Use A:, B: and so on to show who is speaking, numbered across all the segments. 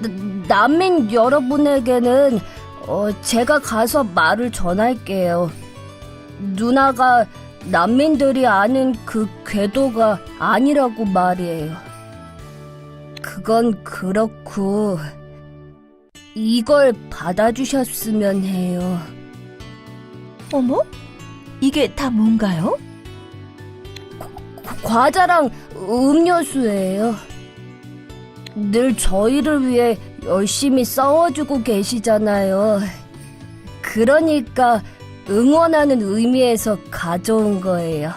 A: 나- 난민 여러분에게는 어, 제가 가서 말을 전할게요. 누나가 난민들이 아는 그 궤도가 아니라고 말이에요. 그건 그렇고 이걸 받아주셨으면 해요.
B: 어머? 이게 다 뭔가요?
A: 과자랑 음료수예요. 늘 저희를 위해 열심히 싸워주고 계시잖아요. 그러니까 응원하는 의미에서 가져온 거예요.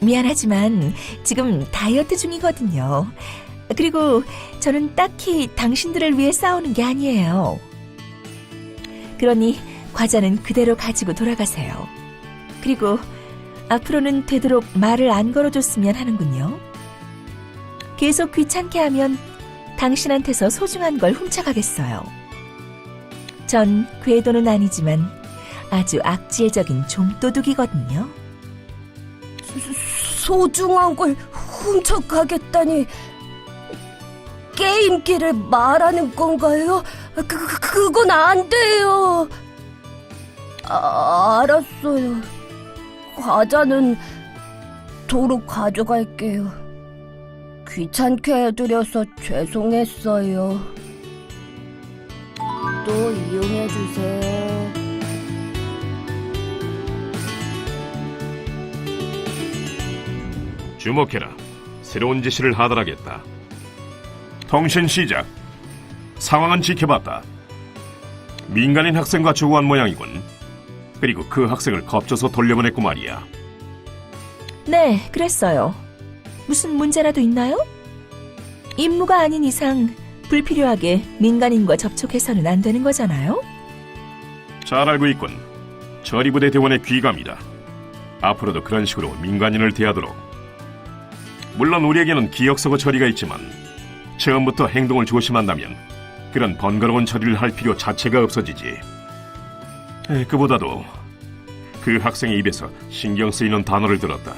B: 미안하지만 지금 다이어트 중이거든요. 그리고 저는 딱히 당신들을 위해 싸우는 게 아니에요. 그러니 과자는 그대로 가지고 돌아가세요. 그리고 앞으로는 되도록 말을 안 걸어줬으면 하는군요. 계속 귀찮게 하면 당신한테서 소중한 걸 훔쳐가겠어요. 전 궤도는 아니지만 아주 악질적인 좀도둑이거든요.
A: 소중한 걸 훔쳐가겠다니 게임기를 말하는 건가요? 그, 그- 그건 안 돼요. 아, 알았어요. 과자는 도로 가져갈게요. 귀찮게 해드려서 죄송했어요. 또 이용해주세요.
C: 주목해라. 새로운 지시를 하달하겠다. 통신 시작. 상황은 지켜봤다. 민간인 학생과 조우한 모양이군. 그리고 그 학생을 겁줘서 돌려보냈고 말이야.
B: 네, 그랬어요. 무슨 문제라도 있나요? 임무가 아닌 이상 불필요하게 민간인과 접촉해서는 안 되는 거잖아요?
C: 잘 알고 있군. 저리부대 대원의 귀감이다. 앞으로도 그런 식으로 민간인을 대하도록. 물론 우리에게는 기억서고 처리가 있지만 처음부터 행동을 조심한다면 그런 번거로운 처리를 할 필요 자체가 없어지지. 에, 그보다도 그 학생의 입에서 신경 쓰이는 단어를 들었다.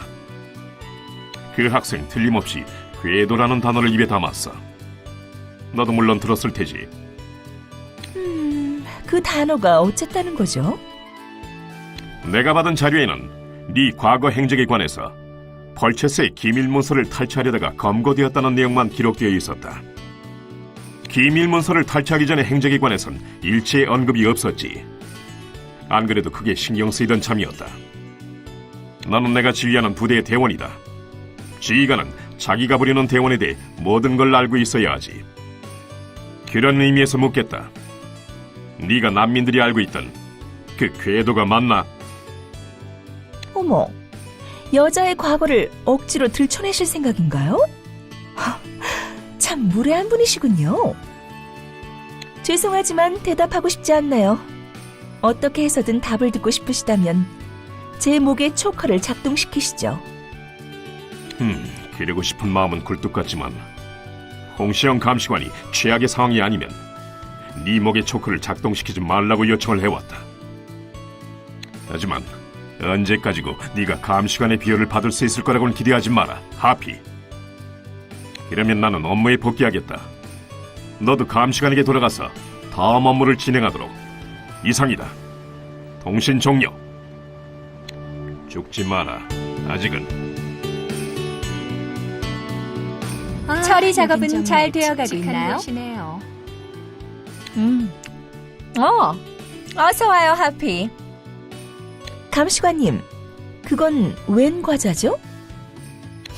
C: 그 학생 틀림없이 궤도라는 단어를 입에 담았어. 너도 물론 들었을 테지.
B: 음, 그 단어가 어쨌다는 거죠?
C: 내가 받은 자료에는 네 과거 행적에 관해서 펄체스의 기밀 문서를 탈취하려다가 검거되었다는 내용만 기록되어 있었다. 기밀 문서를 탈취하기 전의 행적에 관해선 일체의 언급이 없었지. 안 그래도 그게 신경 쓰이던 참이었다. 너는 내가 지휘하는 부대의 대원이다. 지휘관은 자기가 부리는 대원에 대해 모든 걸 알고 있어야 하지. 그런 의미에서 묻겠다. 네가 난민들이 알고 있던 그 궤도가 맞나?
B: 어머, 여자의 과거를 억지로 들춰내실 생각인가요? 하, 참 무례한 분이시군요. 죄송하지만 대답하고 싶지 않네요. 어떻게 해서든 답을 듣고 싶으시다면 제 목에 초커를 작동시키시죠.
C: 음, 그러고 싶은 마음은 굴뚝 같지만 홍시영 감시관이 최악의 상황이 아니면 네 목에 초크를 작동시키지 말라고 요청을 해왔다. 하지만 언제까지고 네가 감시관의 비열을 받을 수 있을 거라고는 기대하지 마라, 하피. 이러면 나는 업무에 복귀하겠다. 너도 감시관에게 돌아가서 다음 업무를 진행하도록. 이상이다. 통신 종료. 죽지 마라. 아직은.
D: 처리 작업은 잘 되어가고 있나요?
B: 음. 어, 어서 와요, 하피. 감시관님, 그건 웬 과자죠?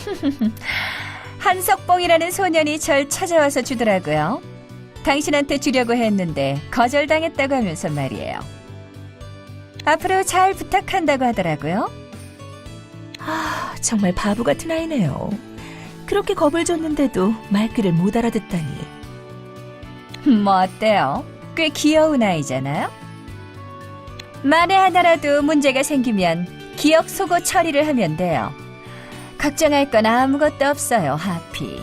D: 한석봉이라는 소년이 절 찾아와서 주더라고요. 당신한테 주려고 했는데 거절당했다고 하면서 말이에요. 앞으로 잘 부탁한다고 하더라고요.
B: 아, 정말 바보 같은 아이네요. 그렇게 겁을 줬는데도 말귀를 못 알아듣다니.
D: 뭐 어때요? 꽤 귀여운 아이잖아요? 만에 하나라도 문제가 생기면 기억 소고 처리를 하면 돼요. 걱정할 건 아무것도 없어요, 하피.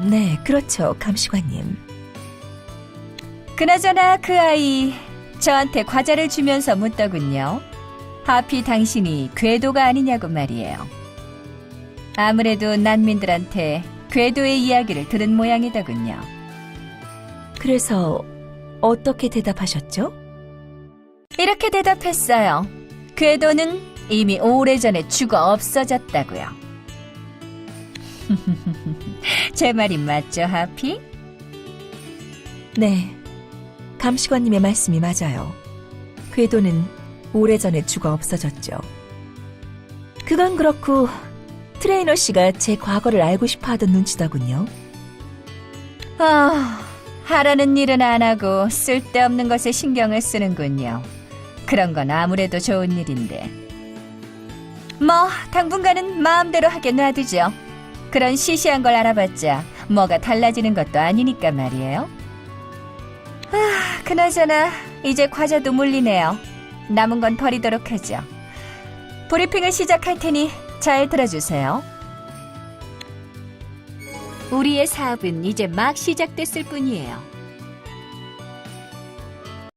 B: 네, 그렇죠, 감시관님.
D: 그나저나 그 아이 저한테 과자를 주면서 묻더군요. 하피 당신이 궤도가 아니냐고 말이에요. 아무래도 난민들한테 궤도의 이야기를 들은 모양이더군요.
B: 그래서 어떻게 대답하셨죠?
D: 이렇게 대답했어요. 궤도는 이미 오래전에 죽어 없어졌다고요. 제 말이 맞죠, 하피?
B: 네. 감시관님의 말씀이 맞아요. 궤도는 오래전에 죽어 없어졌죠. 그건 그렇고 트레이너 씨가 제 과거를 알고 싶어 하던 눈치더군요.
D: 아, 하라는 일은 안 하고 쓸데없는 것에 신경을 쓰는군요. 그런 건 아무래도 좋은 일인데. 뭐, 당분간은 마음대로 하게 놔두죠. 그런 시시한 걸 알아봤자 뭐가 달라지는 것도 아니니까 말이에요. 아, 그나저나 이제 과자도 물리네요. 남은 건 버리도록 하죠. 브리핑을 시작할 테니 잘 들어주세요. 우리의 사업은 이제 막 시작됐을 뿐이에요.